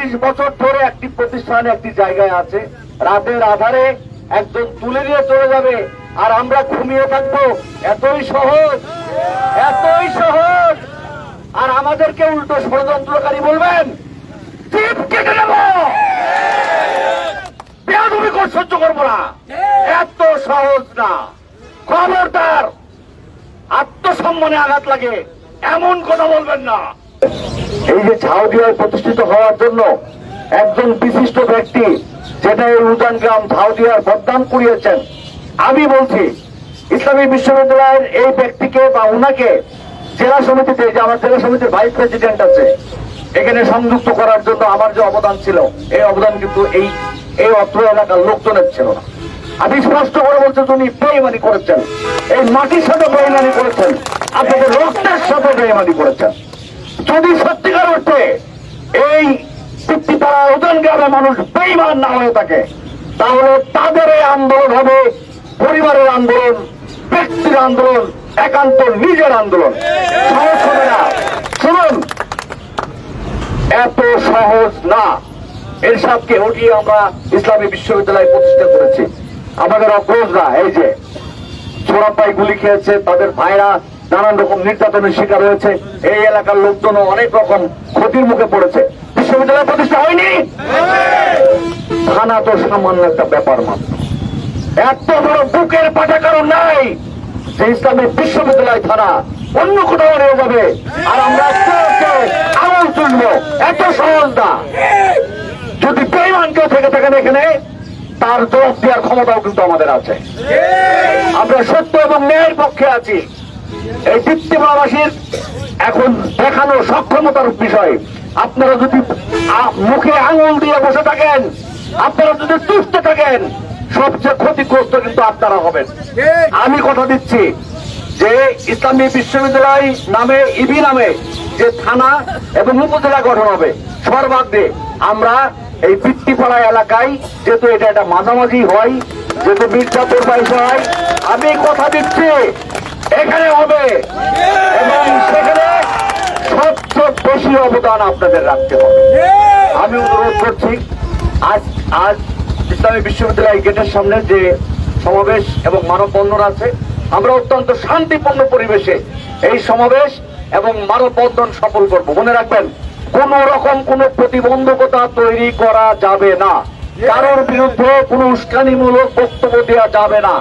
ছাব্বিশ বছর ধরে একটি প্রতিষ্ঠানে, একটি জায়গায় আছে। রাতের আধারে একজন তুলে নিয়ে চলে যাবে। আর আমরা ঘুমিয়ে থাকব। এতই সহজ। এতই সহজ। আর আমাদেরকে উল্টো ষড়যন্ত্রকারী বলবেন সহ্য করব না। এত সহজ না। খবরদার, আত্মসম্মানে আঘাত লাগে। এমন কথা বলবেন না। এই যে ঝাউদিয়ায় প্রতিষ্ঠিত হওয়ার জন্য একজন বিশিষ্ট ব্যক্তি যেটা এই উজান গ্রাম ঝাউদিয়ার বদনাম করিয়েছেন আমি বলছি, ইসলামী বিশ্ববিদ্যালয়ের এই ব্যক্তিকে বা উনাকে জেলা সমিতিতে, যে আমার জেলা সমিতির ভাইস প্রেসিডেন্ট আছে, এখানে সংযুক্ত করার জন্য আমার যে অবদান ছিল, এই অবদান কিন্তু এই এই অত্র এলাকার লোকজনের ছিল না। আমি স্পষ্ট করে বলছি উনি বেইমানি করেছেন। এই মাটির সাথে বেইমানি করেছেন। আপনাদের রক্তের সাথে বেইমানি করেছেন। যদি সত্যিকার অর্থে এই চুক্তিপাড়া ওজন গ্রামের মানুষ বেইমান না হয়ে থাকে, তাহলে তাদের এই আন্দোলন হবে পরিবারের আন্দোলন, ব্যক্তির আন্দোলন, একান্ত নিজের আন্দোলন। সহজ হবে না। শুনুন, এত সহজ না। এরশাদকে উঠিয়ে আমরা ইসলামী বিশ্ববিদ্যালয় প্রতিষ্ঠা করেছি। আমাদের অগ্রজরা, এই যে ছোড়াপাই গুলি খেয়েছে, তাদের ভাইরা নানান রকম নির্যাতনের শিকার হয়েছে। এই এলাকার লোকজনও অনেক রকম ক্ষতির মুখে পড়েছে। বিশ্ববিদ্যালয় প্রতিষ্ঠা হয়নি? থানা তো সামান্য একটা ব্যাপার মাত্র। এত বড় বুকের পাঠা কারণ নাই যে ইসলামের বিশ্ববিদ্যালয় থানা অন্য কোথাও নিয়ে যাবে। আর আমরা আস্তে আঙুল এত সহজ না। যদি বেইমান কেউ থেকে থাকেন এখানে, তার জবাব দেওয়ার ক্ষমতাও কিন্তু আমাদের আছে। আমরা সত্য এবং ন্যায়ের পক্ষে আছি। এই বৃত্তিমাবাসীর এখন দেখানো সক্ষমতার বিষয়। আপনারা যদি মুখে আঙুল দিয়ে বসে থাকেন, আপনারা যদি তুষ্ট থাকেন, সবচেয়ে ক্ষতিগ্রস্ত কিন্তু আপনারা হবেন। আমি কথা দিচ্ছি যে ইসলামী বিশ্ববিদ্যালয় নামে, ইবি নামে যে থানা এবং উপজেলা গঠন হবে, সর্বাগ্রে আমরা এই বৃত্তিপাড়া এলাকায় যেহেতু এটা একটা মাঝামাঝি হয়, যেহেতু মির্জাপুর বাইশ হয়, আমি কথা দিচ্ছি এখানে হবে। এবং সেখানে সবচেয়ে বেশি অবদান আপনাদের রাখতে হবে। আমি অনুরোধ করছি আজ আজ ইসলামী বিশ্ববিদ্যালয় গেটের সামনে যে সমাবেশ এবং মানববন্ধন আছে আমরা অত্যন্ত শান্তিপূর্ণ পরিবেশে এই সমাবেশ এবং মানববন্ধন সফল করব। মনে রাখবেন কোন রকম কোন প্রতিবন্ধকতা তৈরি করা যাবে না। কারোর বিরুদ্ধে কোনো উস্কানিমূলক বক্তব্য দেওয়া যাবে না।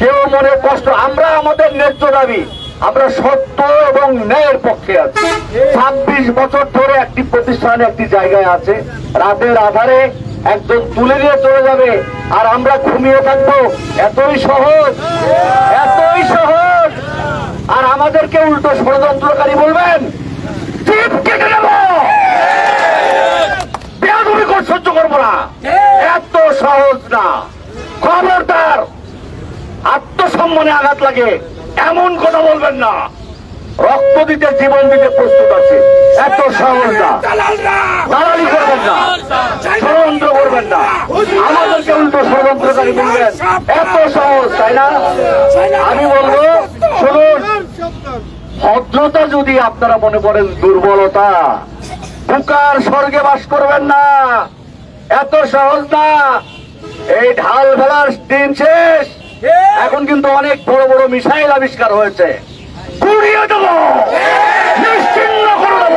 কেউ মনে কষ্ট, আমরা আমাদের ন্যায্য দাবি, আমরা সত্য এবং ন্যায়ের পক্ষে আছি। ছাব্বিশ বছর ধরে একটি প্রতিষ্ঠানে একটি জায়গায় আছে, রাতের আধারে একজন তুলে নিয়ে চলে যাবে, আর আমরা ঘুমিয়ে থাকব। এতই সহজ এতই সহজ। আর আমাদেরকে উল্টো ষড়যন্ত্রকারী বলবেন চিপ কেটে নেব বেয়াদবি সহ্য করব না। এত সহজ না। খবরদার আত্মসম্মানে আঘাত লাগে এমন কথা বলবেন না। রক্ত দিতে জীবন দিতে প্রস্তুত আছে। এত সহজ না। দালালি করবেন না। ষড়যন্ত্র করবেন না। আমাদেরকে উল্টো ষড়যন্ত্রকারী বলবেন। এত সহজ তাই না? আমি বলব শুনুন। ভদ্রতা যদি আপনারা মনে করেন দুর্বলতা বুকার স্বর্গে বাস করবেন না। এত সহজ না। এই ঢাল ফেলার দিন শেষ। এখন কিন্তু অনেক বড় বড় মিসাইল আবিষ্কার হয়েছে। গুড়িয়ে দেব। নিশ্চিন্ন করে দেব।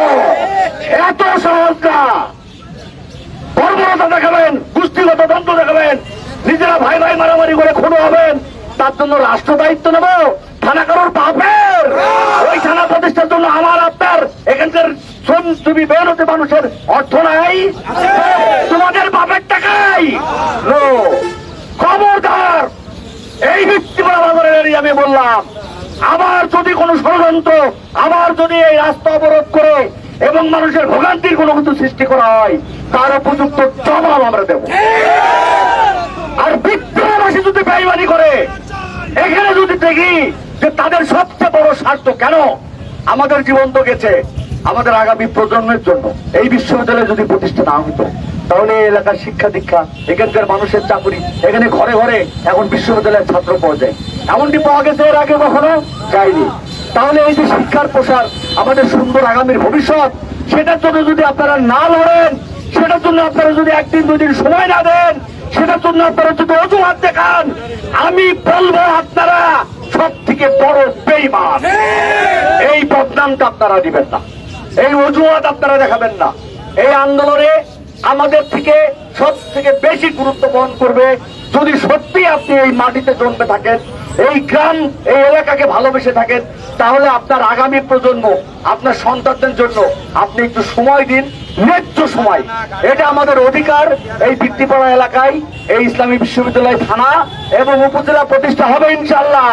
এত সহজ না। বর্বরতা দেখাবেন কুস্তিগত দ্বন্দ্ব দেখাবেন। নিজেরা ভাই ভাই মারামারি করে খুনো হবেন। তার জন্য রাষ্ট্র দায়িত্ব নেব। থানা কারোর শ্রমজীবী বেরোতে মানুষের অর্থ নাই। তোমাদের বাপের টাকাই। খবরদার। এই ভিত্তিমালা বাজারের আমি বললাম, আবার যদি কোনো ষড়যন্ত্র, আবার যদি এই রাস্তা অবরোধ করে এবং মানুষের ভোগান্তির কোনো কিছু সৃষ্টি করা হয়, তার উপযুক্ত জবাব আমরা দেব। আর বিদ্রোহবাসী যদি বেইমানি করে, এখানে যদি দেখি যে তাদের সবচেয়ে বড় স্বার্থ কেন? আমাদের জীবন তো গেছে। আমাদের আগামী প্রজন্মের জন্য এই বিশ্ববিদ্যালয় যদি প্রতিষ্ঠা না হতো তাহলে এই এলাকার শিক্ষা দীক্ষা এখানকার মানুষের চাকরি এখানে ঘরে ঘরে এখন বিশ্ববিদ্যালয়ের ছাত্র পাওয়া যায়। এমনটি পাওয়া গেছে এর আগে কখনো যায়নি। তাহলে এই যে শিক্ষার প্রসার আমাদের সুন্দর আগামীর ভবিষ্যৎ সেটার জন্য যদি আপনারা না লড়েন সেটার জন্য আপনারা যদি একদিন দুদিন সময় না দেন সেটার জন্য আপনারা যদি অজুহাত দেখান আমি বলব আপনারা সব থেকে বড় বেইমান এই বদনামটা আপনারা দিবেন না। এই অজুহাত আপনারা দেখাবেন না। এই আন্দোলনে আমাদের থেকে সব থেকে বেশি গুরুত্ব বহন করবে যদি সত্যি আপনি এই মাটিতে জন্মে থাকেন, এই গ্রাম, এই এলাকাকে ভালোবেসে থাকেন, তাহলে আপনার আগামী প্রজন্ম, আপনার সন্তানদের জন্য আপনি একটু সময় দিন, ন্যায্য সময়। এটা আমাদের অধিকার এই বৃত্তিপাড়া এলাকায়, এই ইসলামী বিশ্ববিদ্যালয় থানা এবং উপজেলা প্রতিষ্ঠা হবে ইনশাল্লাহ